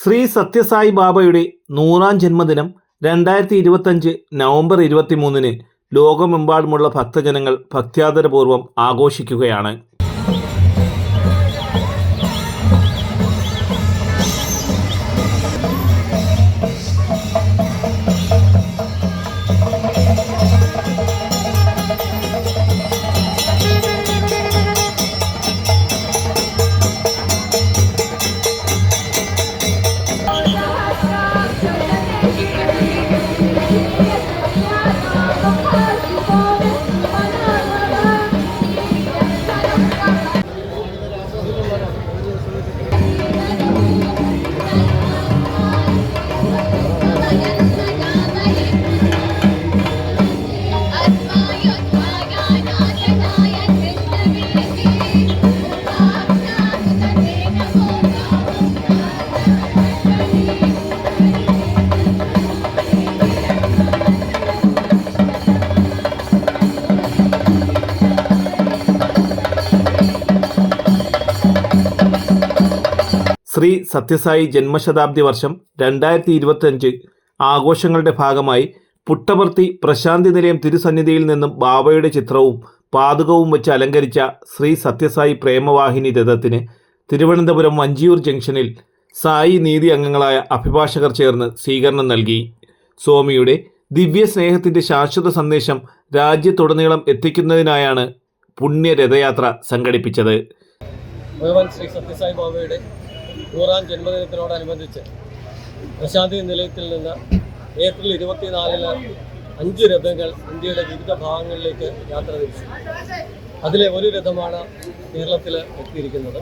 ശ്രീ സത്യസായി ബാബയുടെ നൂറാം ജന്മദിനം രണ്ടായിരത്തി ഇരുപത്തഞ്ച് നവംബർ ഇരുപത്തിമൂന്നിന് ലോകമെമ്പാടുമുള്ള ഭക്തജനങ്ങൾ ഭക്ത്യാദരപൂർവം ആഘോഷിക്കുകയാണ്. ശ്രീ സത്യസായി ജന്മശതാബ്ദി വർഷം രണ്ടായിരത്തി ഇരുപത്തഞ്ച് ആഘോഷങ്ങളുടെ ഭാഗമായി പുട്ടപർത്തി പ്രശാന്തി നിലയം തിരുസന്നിധിയിൽ നിന്നും ബാബയുടെ ചിത്രവും പാതുകവും വെച്ച് അലങ്കരിച്ച ശ്രീ സത്യസായി പ്രേമവാഹിനി രഥത്തിന് തിരുവനന്തപുരം വഞ്ചിയൂർ ജംഗ്ഷനിൽ സായി നീതി അംഗങ്ങളായ അഭിഭാഷകർ ചേർന്ന് സ്വീകരണം നൽകി. സ്വാമിയുടെ ദിവ്യ സ്നേഹത്തിന്റെ ശാശ്വത സന്ദേശം രാജ്യത്തുടനീളം എത്തിക്കുന്നതിനായാണ് പുണ്യ രഥയാത്ര സംഘടിപ്പിച്ചത്. ഭഗവാൻ ശ്രീ സത്യസായി ബാബയുടെ നൂറാം ജന്മദിനത്തിനോടനുബന്ധിച്ച് പ്രശാന്തി നിലയത്തിൽ നിന്ന് ഏപ്രിൽ ഇരുപത്തിനാലിന് അഞ്ച് രഥങ്ങൾ ഇന്ത്യയുടെ വിവിധ ഭാഗങ്ങളിലേക്ക് യാത്ര തിരിച്ചു. അതിലെ ഒരു രഥമാണ് കേരളത്തിൽ എത്തിയിരിക്കുന്നത്.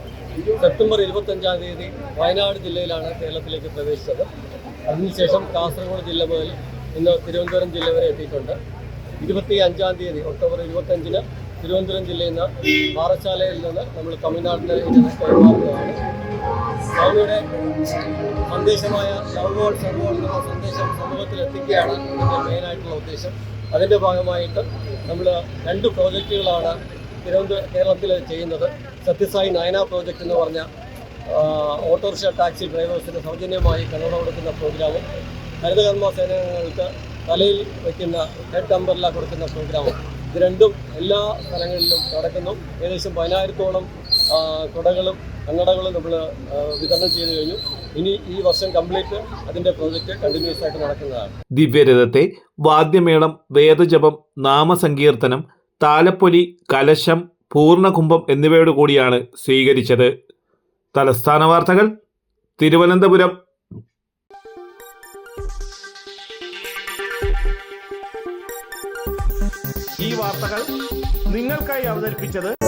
സെപ്റ്റംബർ ഇരുപത്തഞ്ചാം തീയതി വയനാട് ജില്ലയിലാണ് കേരളത്തിലേക്ക് പ്രവേശിച്ചത്. അതിനുശേഷം കാസർഗോഡ് ജില്ല മുതൽ ഇന്ന് തിരുവനന്തപുരം ജില്ല വരെ എത്തിയിട്ടുണ്ട്. ഇരുപത്തി അഞ്ചാം തീയതി ഒക്ടോബർ ഇരുപത്തഞ്ചിന് തിരുവനന്തപുരം ജില്ലയിൽ നിന്ന് പാറശാലയിൽ നിന്ന് നമ്മൾ തമിഴ്നാട്ടിലെ ഇതിന് കൈമാറുന്നതാണ് സ്വാമിയുടെ സന്ദേശമായ സർവോൾ സർവോൾ എന്ന സന്ദേശം സമൂഹത്തിൽ എത്തിക്കുകയാണ് ഇതിന്റെ മെയിനായിട്ടുള്ള ഉദ്ദേശം. അതിന്റെ ഭാഗമായിട്ട് നമ്മൾ രണ്ട് പ്രോജക്റ്റുകളാണ് തിരുവനന്തപുരം കേരളത്തിൽ ചെയ്യുന്നത്. സത്യസായി നയന പ്രോജക്റ്റ് എന്ന് പറഞ്ഞ ഓട്ടോറിക്ഷ ടാക്സി ഡ്രൈവേഴ്സിന് സൗജന്യമായി കണ്ണട കൊടുക്കുന്ന പ്രോഗ്രാമും ഹരിതകർമ്മ സേനകൾക്ക് തലയിൽ വയ്ക്കുന്ന ഹെഡ് അമ്പർല കൊടുക്കുന്ന പ്രോഗ്രാമും ഇത് രണ്ടും എല്ലാ സ്ഥലങ്ങളിലും നടക്കുന്നു. ഏകദേശം പതിനായിരത്തോളം കുടകളും കണ്ണടകളും നമ്മൾ വിതരണം ചെയ്തു കഴിഞ്ഞു. ഇനി ഈ വർഷം കംപ്ലീറ്റ് അതിന്റെ പ്രോജക്റ്റ് കണ്ടിന്യൂസ് ആയിട്ട് നടക്കുന്നതാണ്. ദിവ്യരഥത്തെ വാദ്യമേളം വേദജപം നാമസങ്കീർത്തനം താലപ്പൊലി കലശം പൂർണകുംഭം എന്നിവയോട് കൂടിയാണ് സ്വീകരിച്ചത്. തലസ്ഥാന വാർത്തകൾ തിരുവനന്തപുരം. ഈ വാർത്തകൾ നിങ്ങൾക്കായി അവതരിപ്പിച്ചത്